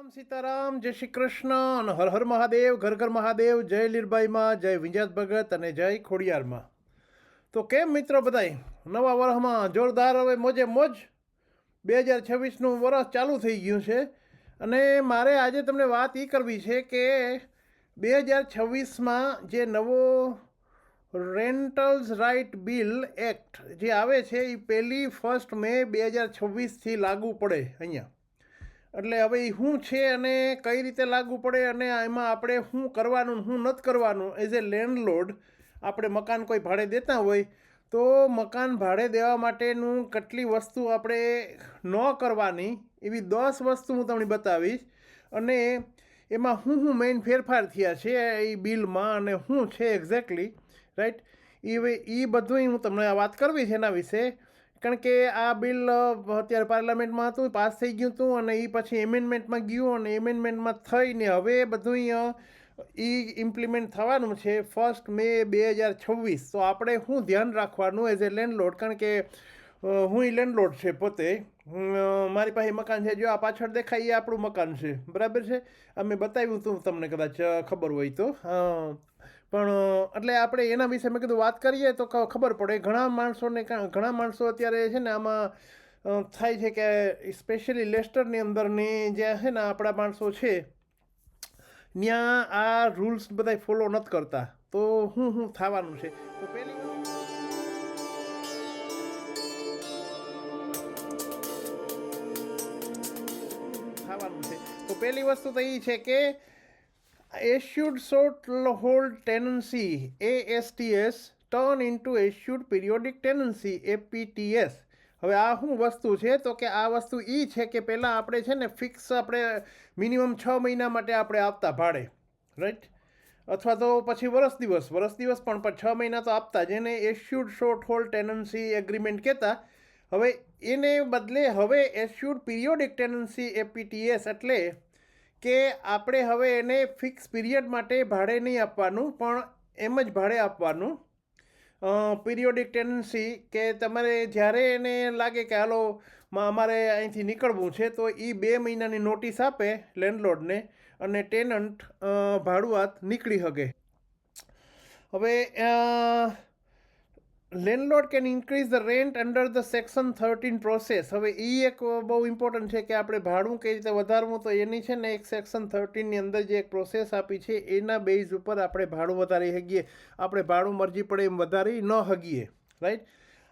રામ સીતારામ, જય શ્રી કૃષ્ણ અને હર હર મહાદેવ, ઘર ઘર મહાદેવ, જય લીરબાઈમાં, જય વિંજાત ભગત અને જય ખોડિયારમાં. તો કેમ મિત્રો બધાય? નવા વર્ષમાં જોરદાર હવે મોજે મોજ. બે હજાર છવ્વીસનું વર્ષ ચાલુ થઈ ગયું છે અને મારે આજે તમને વાત એ કરવી છે કે બે હજાર છવ્વીસમાં જે નવો રેન્ટલ્સ રાઇટ બિલ એક્ટ જે આવે છે એ પહેલી ફર્સ્ટ મે બે હજાર છવ્વીસથી લાગુ પડે અહીંયા. એટલે હવે એ શું છે અને કઈ રીતે લાગુ પડે અને એમાં આપણે શું કરવાનું શું નથી કરવાનું એઝ એ લેન્ડલોડ આપણે મકાન કોઈ ભાડે દેતા હોય, તો મકાન ભાડે દેવા માટેનું કેટલી વસ્તુ આપણે ન કરવાની એવી દસ વસ્તુ હું તમને બતાવીશ. અને એમાં શું શું મેઇન ફેરફાર થયા છે એ બિલમાં અને શું છે એક્ઝેક્ટલી રાઈટ એ એ બધું હું તમને વાત કરવી છે એના વિશે. કારણ કે આ બિલ અત્યારે પાર્લામેન્ટમાં હતું, પાસ થઈ ગયું હતું અને એ પછી એમેન્ડમેન્ટમાં ગયું અને એમેન્ડમેન્ટમાં થઈને હવે બધું એ ઇમ્પ્લિમેન્ટ થવાનું છે ફર્સ્ટ મે બે હજાર છવ્વીસ. તો આપણે શું ધ્યાન રાખવાનું એઝ એ લેન્ડલોડ કારણ કે હું એ લેન્ડલોડ છે પોતે. મારી પાસે મકાન છે. જો આ પાછળ દેખાય એ આપણું મકાન છે. બરાબર છે? અમે બતાવ્યું હતું તમને કદાચ ખબર હોય તો. પણ એટલે આપણે એના વિશે મેં કીધું વાત કરીએ તો ખબર પડે. ઘણા માણસોને ઘણા માણસો અત્યારે છે ને આમાં થાય છે કે સ્પેશિયલી લેસ્ટરની અંદરની જે છે ને આપણા માણસો છે ત્યાં આ રૂલ્સ બધા ફોલો નથી કરતા. તો હું હું થવાનું છે. તો પહેલી થવાનું છે. તો પહેલી વસ્તુ તો એ છે કે assured tenancy A S T s turn into assured periodic tenancy APTs હવે આ શું વસ્તુ છે? તો કે આ વસ્તુ એ છે કે પહેલાં આપણે છે ને ફિક્સ આપણે મિનિમમ છ મહિના માટે આપણે આપતા ભાડે રાઈટ અથવા તો પછી વરસ દિવસ. વરસ દિવસ પણ છ મહિના તો આપતા જેને assured shorthold tenancy agreement કહેતા. હવે એને બદલે હવે એશ્યુડ પિરિયોડિક ટેનન્સી એપીટીએસ એટલે કે આપણે હવે એને ફિક્સ પીરિયડ માટે ભાડે નહીં આપવાનું, પણ એમ જ ભાડે આપવાનું. પિરિયોડિક ટેન્ડન્સી કે તમારે જ્યારે એને લાગે કે હાલો અમારે અહીંથી નીકળવું છે, તો એ બે મહિનાની નોટિસ આપે લેન્ડલોડને અને ટેનન્ટ ભાડુઆત નીકળી શકે હવે landlord can increase the rent under the section thirteen process હવે એ એક બહુ ઇમ્પોર્ટન્ટ છે કે આપણે ભાડું કઈ રીતે વધારવું તો એની છે ને એક સેક્શન થર્ટીનની અંદર જે એક પ્રોસેસ આપી છે, એના બેઝ ઉપર આપણે ભાડું વધારી શકીએ. આપણે ભાડું મરજી પડે એમ વધારી ન શકીએ. રાઈટ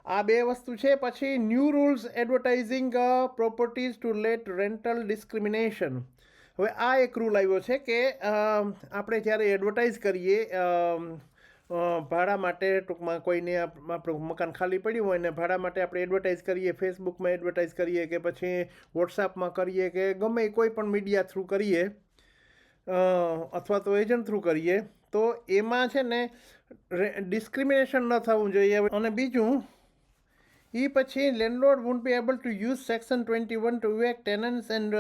આ બે વસ્તુ છે. પછી new rules advertising properties to let rental discrimination હવે આ એક રૂલ આવ્યો છે કે આપણે જ્યારે એડવર્ટાઇઝ કરીએ ભાડા માટે ટૂંકમાં કોઈને આપ- આપણું મકાન ખાલી પડ્યું હોય ને ભાડા માટે આપણે એડવર્ટાઇઝ કરીએ ફેસબુકમાં એડવર્ટાઇઝ કરીએ કે પછી વોટ્સઅપમાં કરીએ કે ગમે કોઈ પણ મીડિયા થ્રુ કરીએ અથવા તો એજન્ટ થ્રુ કરીએ, તો એમાં છે ને ડિસ્ક્રિમિનેશન ન થવું જોઈએ. અને બીજું એ પછી landlord would be able to use section twenty one to evict tenants and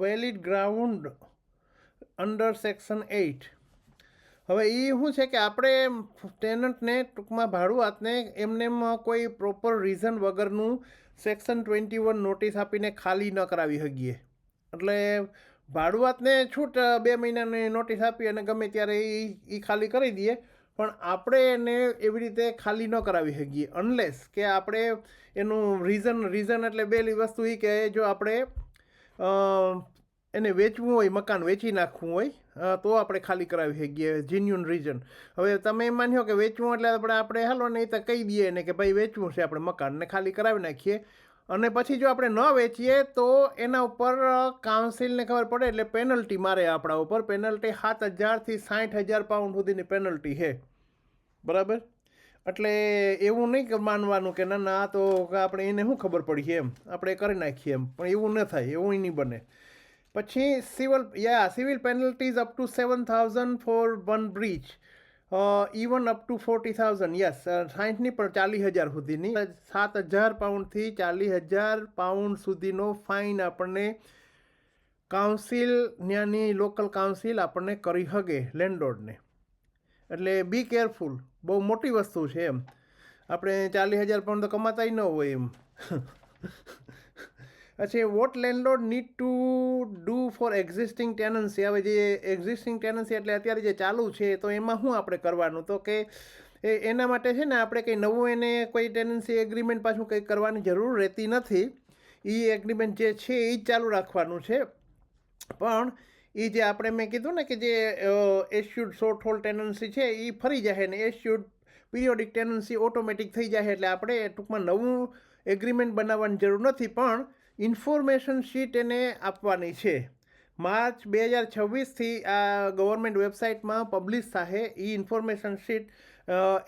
valid ground under section eight હવે એ શું છે કે આપણે ટેનન્ટને ટૂંકમાં ભાડુઆતને એમને એમ કોઈ પ્રોપર રીઝન વગરનું સેક્શન ટ્વેન્ટી વન નોટિસ આપીને ખાલી ન કરાવી શકીએ. એટલે ભાડુઆતને છૂટ બે મહિનાની નોટિસ આપી અને ગમે ત્યારે એ એ ખાલી કરી દઈએ, પણ આપણે એને એવી રીતે ખાલી ન કરાવી શકીએ. અનલેસ કે આપણે એનું રીઝન રીઝન એટલે બેલી વસ્તુ એ કે જો આપણે એને વેચવું હોય, મકાન વેચી નાખવું હોય તો આપણે ખાલી કરાવી શકીએ જીન્યુન રીઝન હવે તમે એમ માન્યો કે વેચવું એટલે આપણે આપણે હાલો ને એ તો કહી દઈએ ને કે ભાઈ વેચવું છે આપણે મકાનને ખાલી કરાવી નાખીએ. અને પછી જો આપણે ન વેચીએ તો એના ઉપર કાઉન્સિલને ખબર પડે એટલે પેનલ્ટી મારે આપણા ઉપર. પેનલ્ટી સાત હજારથી સાઠ હજાર પાઉન્ડ સુધીની પેનલ્ટી છે. બરાબર? એટલે એવું નહીં માનવાનું કે ના ના તો આપણે એને શું ખબર પડી એમ? આપણે કરી નાખીએ એમ. પણ એવું ન થાય, એવું નહીં બને. પછી civil yeah civil penalties up to seven thousand for one breach even up to forty thousand yes સાઠની પણ ચાલીસ હજાર સુધીની. સાત હજાર પાઉન્ડથી ચાલીસ હજાર પાઉન્ડ સુધીનો ફાઇન આપણને કાઉન્સિલ ત્યાંની લોકલ કાઉન્સિલ આપણને કરી શકે લેન્ડલોર્ડને એટલે બી કેરફુલ બહુ મોટી વસ્તુ છે એમ. આપણે ચાલીસ હજાર પાઉન્ડ તો કમાતાય ન હોય એમ. પછી what landlord need to do for existing tenancy હવે જે એક્ઝિસ્ટિંગ ટેનન્સી એટલે અત્યારે જે ચાલુ છે, તો એમાં શું આપણે કરવાનું? તો કે એ એના માટે છે ને આપણે કંઈ નવું એને કોઈ ટેનન્સી એગ્રીમેન્ટ પાછું કંઈ કરવાની જરૂર રહેતી નથી. એ એગ્રીમેન્ટ જે છે એ જ ચાલુ રાખવાનું છે. પણ એ જે આપણે મેં કીધું ને કે જે એસ્યુડ શોર્ટ હોલ ટેનન્સી છે એ ફરી જાય ને એશ્યુડ પિરિયોડિક ટેનન્સી ઓટોમેટિક થઈ જાય એટલે આપણે ટૂંકમાં નવું એગ્રીમેન્ટ બનાવવાની જરૂર નથી. પણ ઇન્ફોર્મેશન શીટ એને આપવાની છે. માર્ચ બે હજાર છવ્વીસથી આ ગવર્મેન્ટ વેબસાઇટમાં પબ્લિશ થશે એ ઇન્ફોર્મેશન શીટ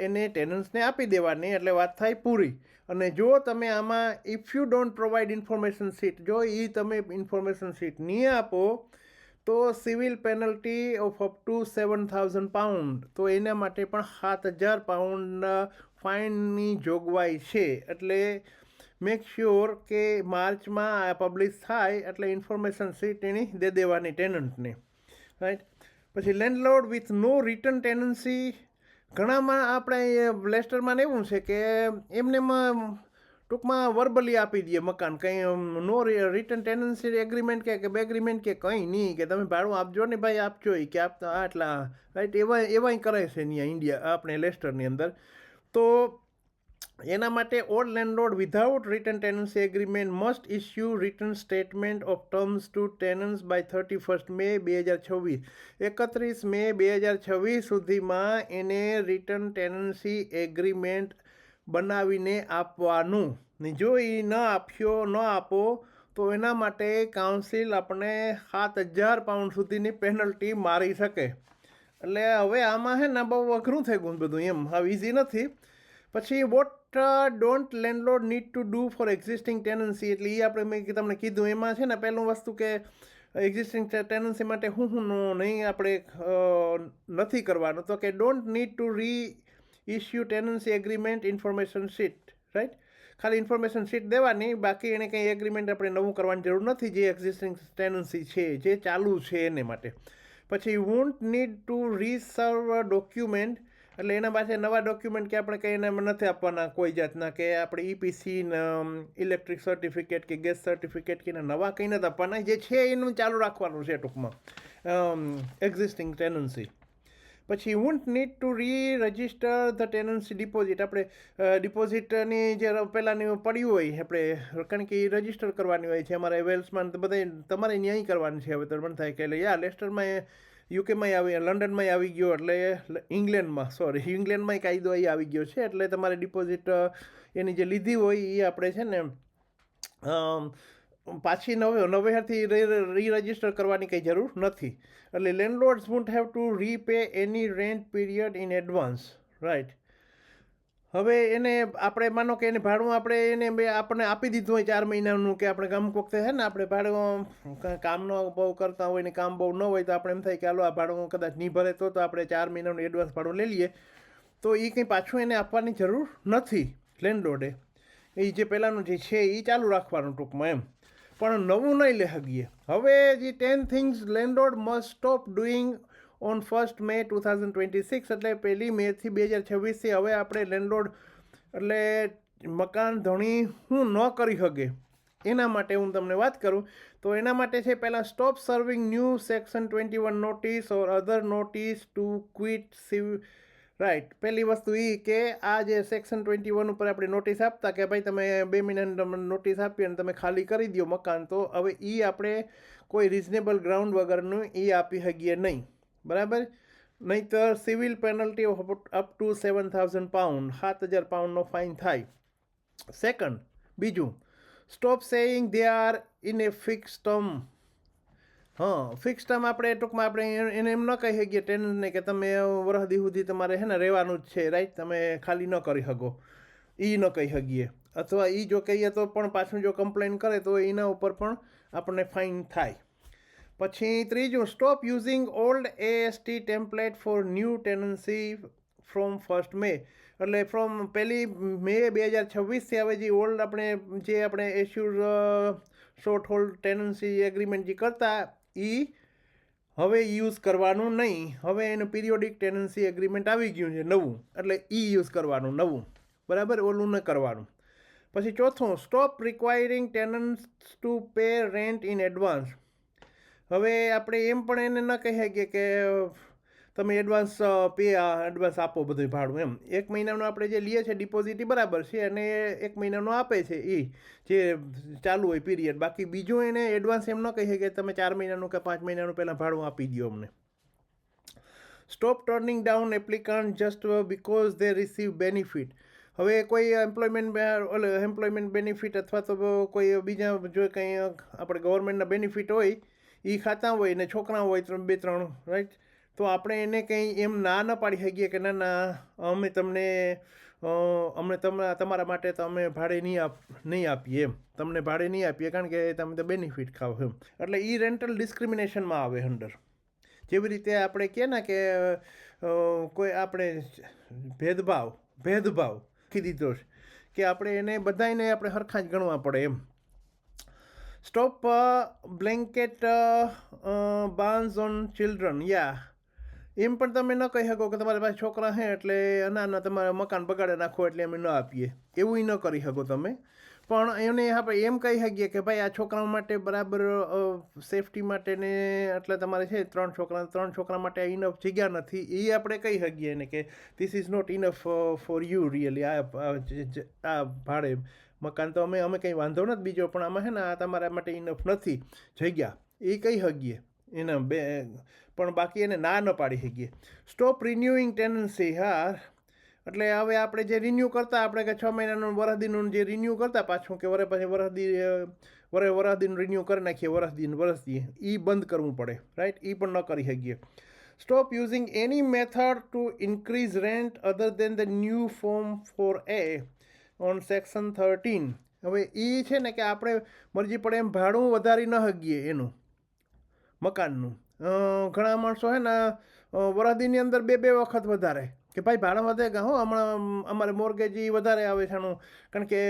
એને ટેનન્સને આપી દેવાની. એટલે વાત થાય પૂરી. અને જો તમે આમાં if you don't provide information sheet જો એ તમે ઇન્ફોર્મેશન શીટ નહીં આપો, તો civil penalty of up to seven thousand pound તો એના માટે પણ સાત હજાર પાઉન્ડ ફાઇનની જોગવાઈ છે. એટલે મેક શ્યોર કે માર્ચમાં આ પબ્લિશ થાય એટલે ઇન્ફોર્મેશન શીટ એની દે દેવાની ટેનન્ટને રાઈટ પછી landlord with no return tenancy ઘણામાં આપણે લેસ્ટરમાં એવું છે કે એમને એમ ટૂંકમાં વર્બલી આપી દઈએ મકાન. કંઈ નો રિટર્ન ટેનન્સી એગ્રીમેન્ટ કે એગ્રીમેન્ટ કે કંઈ નહીં, કે તમે ભાડું આપજો ને ભાઈ આપજો એ કે આપતા આટલા રાઈટ એવા, એવાય કરે છે અહીંયા ઇન્ડિયા આપણે લેસ્ટરની અંદર. તો એના માટે all landlord without written tenancy agreement must issue written statement of terms to tenants by thirty first May બે હજાર છવ્વીસ. એકત્રીસ મે બે હજાર છવ્વીસ સુધીમાં એને રિટર્ન ટેનન્સી એગ્રીમેન્ટ બનાવીને આપવાનું. ને જો એ ન આપ્યો, ન આપો, તો એના માટે કાઉન્સિલ આપણે સાત હજાર પાઉન્ડ સુધીની પેનલ્ટી મારી શકે. એટલે હવે આમાં હે ને બહુ અઘરું થઈ ગયું બધું એમ. હવે ઇઝી નથી. પછી what don't landlord need to do for existing tenancy એટલે એ આપણે મેં તમને કીધું, એમાં છે ને પહેલું વસ્તુ કે એક્ઝિસ્ટિંગ ટેનન્સી માટે હું હું નહીં, આપણે નથી કરવાનું. તો કે don't need to reissue tenancy agreement information sheet right ખાલી ઇન્ફોર્મેશન શીટ દેવાની, બાકી એને કંઈ એગ્રીમેન્ટ આપણે નવું કરવાની જરૂર નથી, જે એક્ઝિસ્ટિંગ ટેનન્સી છે, જે ચાલુ છે એને માટે. પછી won't need to reserve document એટલે એના પાસે નવા ડોક્યુમેન્ટ કે આપણે કંઈ એનામાં નથી આપવાના કોઈ જાતના કે આપણે ઈપીસી ઇલેક્ટ્રિક સર્ટિફિકેટ કે ગેસ સર્ટિફિકેટ કે નવા કંઈ નથી આપવાના. જે છે એનું ચાલુ રાખવાનું છે ટૂંકમાં. એક્ઝિસ્ટિંગ ટેનન્સી પછી won't need to reregister the tenancy deposit આપણે ડિપોઝિટની જે પહેલાંની પડ્યું હોય, આપણે, કારણ કે એ રજિસ્ટર કરવાની હોય છે. અમારે વેલ્સમાં બધા તમારે ન્યાય કરવાની છે. હવે તો થાય કે એટલે યા લેસ્ટરમાં યુકેમાં આવી લંડનમાં આવી ગયો, એટલે ઇંગ્લેન્ડમાં સોરી ઇંગ્લેન્ડમાં કાયદો અહીં આવી ગયો છે, એટલે તમારે ડિપોઝિટ એની જે લીધી હોય એ આપણે છે ને પાછી નવે, નવેહરથી રી રજિસ્ટર કરવાની કંઈ જરૂર નથી. એટલે landlords won't have to repay any rent period in advance right હવે એને આપણે માનો કે એને ભાડું આપણે એને બે આપણને આપી દીધું હોય ચાર મહિનાનું કે આપણે અમુક વખતે છે ને આપણે ભાડું કામનો બહુ કરતા હોય ને કામ બહુ ન હોય તો આપણે એમ થાય કે હાલો આ ભાડું કદાચ નહીં ભરે તો આપણે ચાર મહિનાનું એડવાન્સ ભાડું લઈ લઈએ. તો એ કંઈ પાછું એને આપવાની જરૂર નથી લેન્ડલોડે એ જે પહેલાંનું જે છે એ ચાલુ રાખવાનું ટૂંકમાં એમ. પણ નવું નહીં લે હગીએ હવે જે ten things landlord must stop doing on first May two thousand twenty six, એટલે પહેલી મેથી બે હજાર છવ્વીસથી હવે આપણે લેન્ડલોડ એટલે મકાન ધણી હું ન કરી શકે એના માટે હું તમને વાત કરું. તો એના માટે છે પહેલાં stop serving new section twenty one notice or other notice to quit સિવ right પહેલી વસ્તુ એ કે આ જે સેક્શન ટ્વેન્ટી વન ઉપર આપણે નોટિસ આપતા કે ભાઈ તમે બે મહિનાની નોટિસ આપી અને તમે ખાલી કરી દો મકાન, તો હવે એ આપણે કોઈ રિઝનેબલ ગ્રાઉન્ડ વગરનું એ આપી શકીએ નહીં. બરાબર? નહીંતર civil penalty up to seven thousand pound, સાત હજાર પાઉન્ડનો ફાઇન થાય. સેકન્ડ, બીજું, stop saying they are in a fix term હા ફિક્સ ટર્મ આપણે ટૂંકમાં આપણે એને એમ ન કહી શકીએ ટેનન્ટને કે તમે વરહદી સુધી તમારે હે ને રહેવાનું જ છે, રાઈટ? તમે ખાલી ન કરી શકો. એ ન કહી શકીએ. અથવા એ જો કહીએ તો પણ પાછું જો કમ્પ્લેન કરે તો એના ઉપર પણ આપણને ફાઇન થાય. પછી ત્રીજું stop using old AST template for new tenancy from first May એટલે ફ્રોમ પહેલી મે બે હજાર છવ્વીસથી હવે જે ઓલ્ડ આપણે, જે આપણે એશ્યુર શોર્ટ હોલ્ડ ટેનન્સી એગ્રીમેન્ટ જે કરતા એ હવે યુઝ કરવાનું નહીં. હવે એનું પિરિયોડિક ટેનન્સી એગ્રીમેન્ટ આવી ગયું છે નવું. એટલે એ યુઝ કરવાનું નવું. બરાબર? ઓલું ન કરવાનું. પછી ચોથું stop requiring tenants to pay rent in advance હવે આપણે એમ પણ એને ન કહી શકીએ કે તમે એડવાન્સ પે એડવાન્સ આપો બધું ભાડું એમ. એક મહિનાનું આપણે જે લઈએ છીએ ડિપોઝિટ એ બરાબર છે અને એક મહિનાનું આપે છે એ જે ચાલુ હોય પીરિયડ બાકી બીજું એને એડવાન્સ એમ ન કહીએ કે તમે ચાર મહિનાનું કે પાંચ મહિનાનું પહેલાં ભાડું આપી દો અમને. Stop turning down applicant just because they receive benefit હવે કોઈ એમ્પ્લોયમેન્ટ એમ્પ્લોયમેન્ટ બેનિફિટ અથવા તો કોઈ બીજા જો કંઈ આપણે ગવર્મેન્ટના બેનિફિટ હોય એ ખાતા હોય ને છોકરા હોય ત્રણ, બે, ત્રણ રાઈટ તો આપણે એને કંઈ એમ ના ન પાડી શકીએ કે ના ના, અમે તમને અમને તમારા તમારા માટે તો અમે ભાડે નહીં આપ, નહીં આપીએ એમ. તમને ભાડે નહીં આપીએ કારણ કે તમે તો બેનિફિટ ખાઓ એમ. એટલે એ રેન્ટલ ડિસ્ક્રિમિનેશનમાં આવે અંદર. જેવી રીતે આપણે કહે ને કે કોઈ આપણે ભેદભાવ ભેદભાવ કીધી દીધો કે આપણે એને બધાને આપણે સરખા જ ગણવા પડે એમ. Stop blanket bans on children યા એમ પણ તમે ન કહી શકો કે તમારી પાસે છોકરા છે એટલે ના ના તમારે મકાન બગાડે નાખો એટલે અમે ન આપીએ. એવું ન કરી શકો તમે. પણ એને આપણે એમ કહી શકીએ કે ભાઈ આ છોકરાઓ માટે બરાબર સેફટી માટે ને એટલે તમારે છે ત્રણ છોકરા ત્રણ છોકરા માટે ઇનફ જગ્યા નથી. એ આપણે કહી શકીએ એને કે this is not enough for you really આ આ ભાડે મકાન તો અમે અમે કંઈ વાંધો નથી બીજો, પણ આમાં છે ને આ તમારા માટે ઇનફ નથી જગ્યા. એ કહી શકીએ એના બે, પણ બાકી એને ના ન પાડી શકીએ. સ્ટોપ રિન્યુઇંગ ટેનન્સી હા. એટલે હવે આપણે જે રિન્યૂ કરતા, આપણે કે છ મહિનાનું વરસદીનું જે રિન્યૂ કરતા પાછું કે વરે પછી વરસદી વરે વરસદીનું રિન્યૂ કરી નાખીએ વરસદીન વરસદી એ બંધ કરવું પડે રાઈટ એ પણ ન કરી શકીએ. Stop using any method to increase rent other than the new form four A on section thirteen હવે એ છે ને કે આપણે મરજી પડે એમ ભાડું વધારી ન શકીએ એનું, મકાનનું. ઘણા માણસો છે ને વરસદીની અંદર બે બે વખત વધારે. કે ભાઈ ભાડા વધે કે હો હમણાં અમારે મોર્ગેજ એ વધારે આવે છે આનું. કારણ કે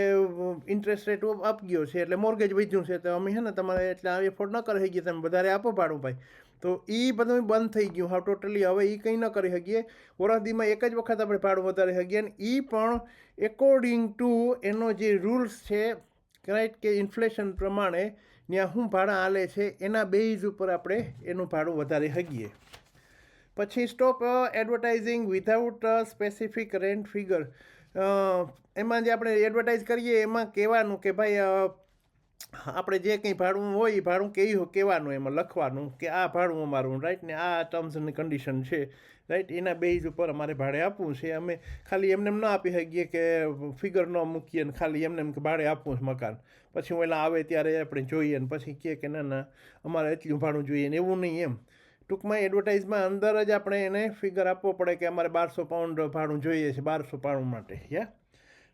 ઇન્ટરેસ્ટ રેટ અપ ગયો છે એટલે મોર્ગેજ વધ્યું છે તો અમે છે ને તમારે એટલે એફોર્ડ ન કરી શકીએ તમે વધારે આપો ભાડું ભાઈ. તો એ બધું બંધ થઈ ગયું. હા ટોટલી હવે એ કંઈ ન કરી શકીએ. વરસદીમાં એક જ વખત આપણે ભાડું વધારી શકીએ અને એ પણ એકોર્ડિંગ ટુ એનો જે રૂલ્સ છે રાઈટ કે ઇન્ફ્લેશન પ્રમાણે ત્યાં શું ભાડા હાલે છે એના બેઝ ઉપર આપણે એનું ભાડું વધારી શકીએ. પછી stop advertising without specific rent figure એમાં જે આપણે એડવર્ટાઇઝ કરીએ, એમાં કહેવાનું કે ભાઈ આપણે જે કંઈ ભાડું હોય, એ ભાડું કે કહેવાનું એમાં લખવાનું કે આ ભાડું અમારું રાઈટ ને આ ટર્મ્સ એન્ડ કન્ડિશન છે રાઈટ એના બેઝ ઉપર અમારે ભાડે આપવું છે. અમે ખાલી એમને એમ ન આપી શકીએ કે ફિગર ન મૂકીએ ને ખાલી એમને એમ કે ભાડે આપવું છે મકાન. પછી ઓલા આવે ત્યારે આપણે જોઈએ ને પછી કહે કે ના ના, અમારે એટલું ભાડું જોઈએ ને એવું નહીં એમ. ટૂંકમાં એડવર્ટાઇઝમાં અંદર જ આપણે એને ફિગર આપવો પડે કે અમારે બારસો પાઉન્ડ ભાડું જોઈએ છે, બારસો પાઉન્ડ માટે યા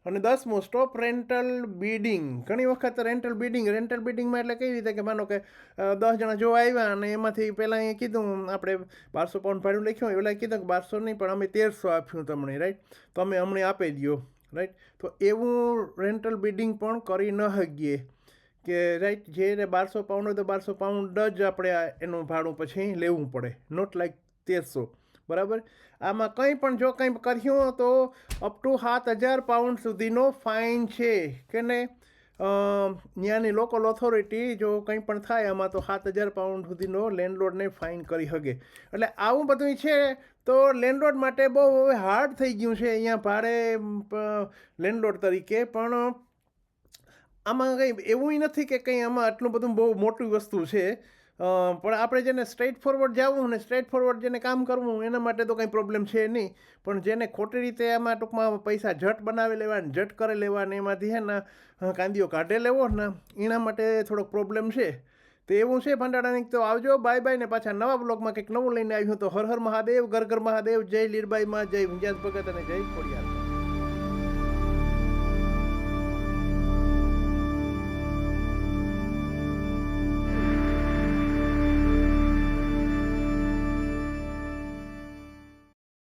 અને દસમું સ્ટોપ રેન્ટલ બિડિંગ ઘણી વખત રેન્ટલ બિડિંગ રેન્ટલ બિડિંગમાં એટલે કઈ રીતે કે માનો કે દસ જણા જોવા આવ્યા અને એમાંથી પહેલાં એ કીધું, આપણે બારસો પાઉન્ડ ભાડું લખ્યું એટલે કીધું કે બારસો નહીં, પણ અમે તેરસો આપ્યું તમને રાઈટ તો અમે અમને આપી દો રાઈટ તો એવું રેન્ટલ બિડિંગ પણ કરી ન શકીએ. કે રાઈટ, જે બારસો પાઉન્ડ હોય તો બારસો પાઉન્ડ જ આપણે એનું ભાડું પછી લેવું પડે. નોટ લાઈક તેરસો. બરાબર? આમાં કંઈ પણ જો કંઈ કર્યું તો અપ ટુ સાત હજાર પાઉન્ડ સુધીનો ફાઇન છે. કે નહીં? ત્યાંની લોકલ ઓથોરિટી જો કંઈ પણ થાય, આમાં તો સાત હજાર પાઉન્ડ સુધીનો લેન્ડલોડને ફાઇન કરી શકે એટલે આવું બધું છે તો લેન્ડલોડ માટે બહુ હવે હાર્ડ થઈ ગયું છે. અહીંયા ભાડે લેન્ડલોડ તરીકે. પણ આમાં કંઈ એવું નથી કે કંઈ આમાં આટલું બધું બહુ મોટી વસ્તુ છે. પણ આપણે જેને સ્ટ્રેટ ફોરવર્ડ જવું ને સ્ટ્રેટ ફોરવર્ડ જેને કામ કરવું એના માટે તો કંઈ પ્રોબ્લેમ છે નહીં. પણ જેને ખોટી રીતે આમાં ટૂંકમાં પૈસા ઝટ બનાવી લેવા ને ઝટ કરી લેવા ને એમાંથી હે કાંદીઓ કાઢે લેવો ને એના માટે થોડોક પ્રોબ્લેમ છે. તો એવું છે ભંડારાની તો આવજો. બાય બાય ને પાછા નવા બ્લોગમાં કંઈક નવું લઈને આવ્યું તો હર હર મહાદેવ, ઘર ઘર મહાદેવ, જય લીરબાઈમાં, જય વિંજાસ ભગત અને જય ખોડિયાર.